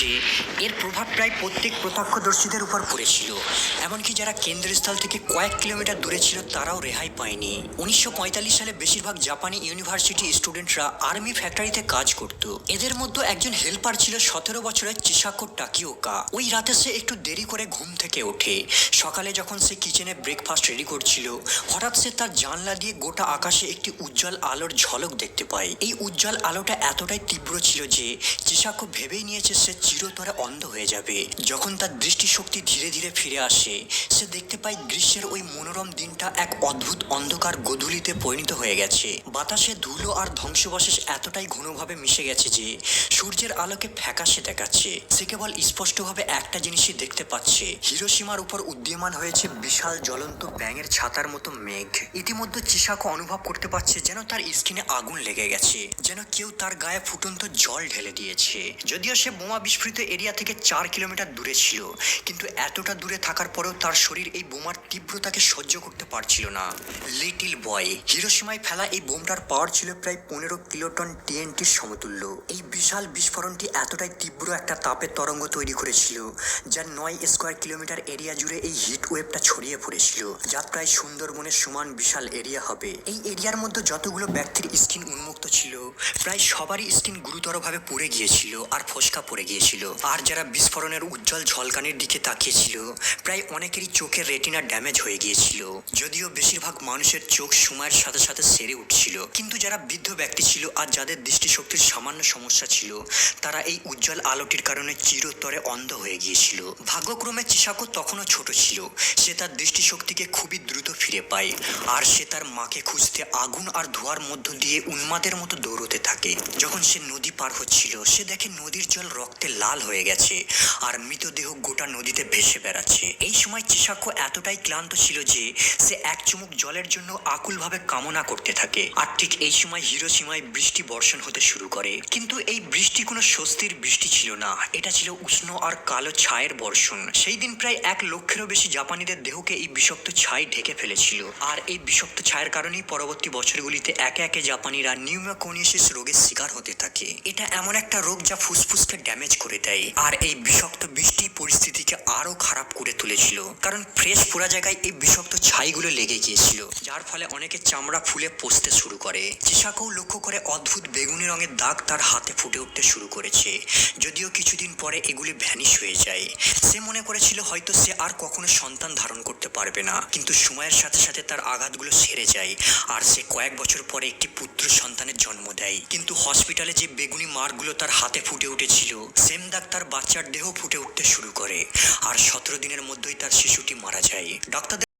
যে এর প্রভাব প্রায় প্রত্যেক প্রত্যক্ষদর্শীদের উপর পড়েছিল। এমনকি যারা কেন্দ্রস্থল থেকে কয়েক কিলোমিটার দূরে ছিল, তারাও রেহাই পায়নি। উনিশশো পঁয়তাল্লিশ সালে বেশিরভাগ জাপানি ইউনিভার্সিটি স্টুডেন্টরা আর্মি ফ্যাক্টরিতে কাজ করত। এদের মধ্যে একজন হেল্পার ছিল সতেরো বছরের চিসাকো টাকিওকা। ওই রাতে সে একটু দেরি করে ঘুম থেকে ওঠে। সকালে যখন সে কিচেনে ব্রেকফাস্ট রেডি করছিল, হঠাৎ সে তার জানলা দিয়ে গোটা আকাশে একটি উজ্জ্বল আলোর ঝলক দেখতে পায়। এই উজ্জ্বল আলোটা এতটাই তীব্র ছিল যে চিসাকো ভেবেই নিয়েছে সে চিরতরে অন্ধ হয়ে যাবে। যখন তার দৃষ্টিশক্তি ধীরে ধীরে ফিরে আসে, সে দেখতে পায় গ্রীষ্মের ওই মনোরম দিনটা এক অদ্ভুত অন্ধকার গোধূলিতে পরিণত হয়ে গেছে। বাতাসে ধুলো আর ধ্বংসবশেষ এতটাই ঘনভাবে মিশে গেছে যে, সূর্যের আলোকে ফ্যাকাশে দেখাচ্ছে। সে কেবল স্পষ্টভাবে একটা জিনিসই দেখতে পাচ্ছে। হিরোসীমার উপর উদীয়মান হয়েছে বিশাল জ্বলন্ত ব্যাঙের ছাতার মতো মেঘ। ইতিমধ্যে চিসাকো অনুভব করতে পারছে যেন তার স্কিনে আগুন লেগে গেছে, যেন কেউ তার গায়ে ফুটন্ত জল ঢেলে দিয়েছে। যদিও সে বোমা বিস্ফোরিত এরিয়া থেকে চার কিলোমিটার দূরে ছিল। কিন্তু এতটা দূরে থাকার পরেও তার শরীর এই বোমার তীব্রতাকে সহ্য করতে পারছিল না। লিটিল বয়, হিরোসীমায় ফেলা এই বোমটার পাওয়ার ছিল প্রায় পনেরো কিলোটন টিএনটির সমতুল্য। এই বিশাল বিস্ফোরণটি এতটাই তীব্র একটা তাপের তরঙ্গ তৈরি করেছিল, যা নয় স্কোয়ার কিলোমিটার এরিয়া জুড়ে এই হিট ওয়েভটা ছড়িয়ে পড়েছিল, যা প্রায় সুন্দরবনের সমান বিশাল এরিয়া হবে। এই এরিয়ার মধ্যে যতগুলো ব্যক্তির স্কিন উন্মুক্ত ছিল, প্রায় সবারই স্কিন গুরুতরভাবে পুড়ে গিয়েছিল আর ফসকা পড়ে গিয়েছিল। আর যারা বিস্ফোরণের উজ্জ্বল ঝলকানির দিকে তাকিয়েছিল, প্রায় অনেকেরই চোখের রেটিনা ড্যামেজ হয়ে গিয়েছিল। যদিও বেশিরভাগ মানুষের চোখ সময়ের সাথে সাথে সেরে উঠছিল। কিন্তু যারা বৃদ্ধ ব্যক্তি ছিল আর যাদের দৃষ্টিশক্তির সামান্য সমস্যা ছিল, তারা এই উজ্জ্বল আলোটির কারণে চিরতরে অন্ধ হয়ে গিয়েছিল। ভাগ্যক্রমে চিসাকো তখনও ছোট ছিল। সে তার দৃষ্টিশক্তিকে খুবই দ্রুত ফিরে পায়। আর সে তার মাকে খুঁজতে আগুন আর ধোয়ার মধ্য দিয়ে উন্মাদের মতো দৌড়তে থাকে। যখন সে নদী পার হচ্ছিল, সে দেখে নদীর জল রক্তে লাল হয়ে গেছে আর মৃতদেহ গোটা নদীতে ভেসে বেড়াচ্ছে। এই সময় চিসাকো এতটাই ক্লান্ত ছিল যে সে এক চুমুক জলের জন্য আকুলভাবে কামনা করতে থাকে। আর ঠিক এই সময় হিরোসীমায় বৃষ্টি বর্ষণ হতে শুরু করে। কিন্তু এই বৃষ্টি কোনো স্বস্তির বৃষ্টি ছিল না। এটা ছিল উষ্ণ আর কালো ছায়ের বর্ষণ। সেই দিন প্রায় এক লক্ষেরও বেশি জাপানিদের দেহকে এই বিষাক্ত ছাই ঢেকে ফেলেছিল। আর এই বিষাক্ত ছায়ের কারণেই পরবর্তী বছরগুলিতে একে একে জাপানিরা নিউমোকোনিয়াসিস রোগের শিকার হতে থাকে। এটা এমন একটা রোগ যা ফুসফুসকে ড্যামেজ করে দেয়। আর এই বিষাক্ত তুলেছিল কারণ ফ্রেশ পুরা জায়গায় এই বিষাক্ত ছাইগুলো লেগে গিয়েছিল, যার ফলে অনেকে চামড়া ফুলে পচতে শুরু করে। চিসাকেও লক্ষ্য করে অদ্ভুত বেগুনি রঙের দাগ তার হাতে ফুটে উঠতে শুরু করেছে। যদিও কিছুদিন পরে এগুলি ভ্যানিশ হয়ে যায়। সে মনে করেছিল হয়তো সে আর কখনো সন্তান ধারণ করতে পারবে না, কিন্তু সময়ের সাথে সাথে তার আঘাতগুলো সেরে যায়, আর সে কয়েক বছর পরে একটি পুত্র সন্তানের জন্ম দেয়। কিন্তু হসপিটালে যে বেগুনি মার্কগুলো তার হাতে ফুটে উঠেছিল সেম দাগ তার বাচ্চার দেহ ফুটে উঠতে শুরু করে। আর সতেরো দিনের মধ্যেই তার শিশুটি মারা যায়। ডাক্তারদের